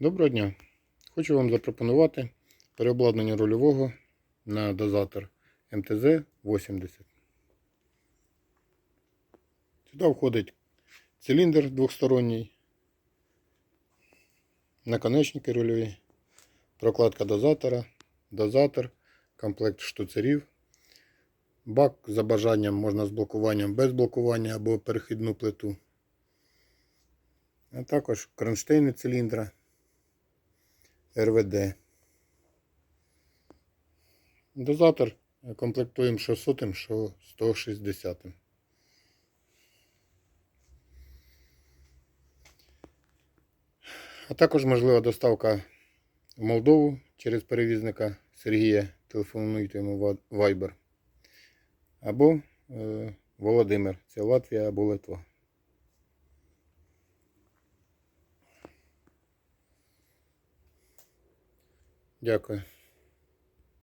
Доброго дня! Хочу вам запропонувати переобладнання рульового на дозатор МТЗ-80. Сюди входить циліндр двохсторонній, наконечники рульові, прокладка дозатора, дозатор, комплект штуцерів, бак за бажанням можна з блокуванням без блокування або перехідну плиту. А також кронштейни циліндра. РВД. Дозатор комплектуємо що 100, що 160. А також можлива доставка в Молдову через перевізника Сергія. Телефонуйте йому Viber. Або е, Володимир. Це Латвія або Литва. Дякую.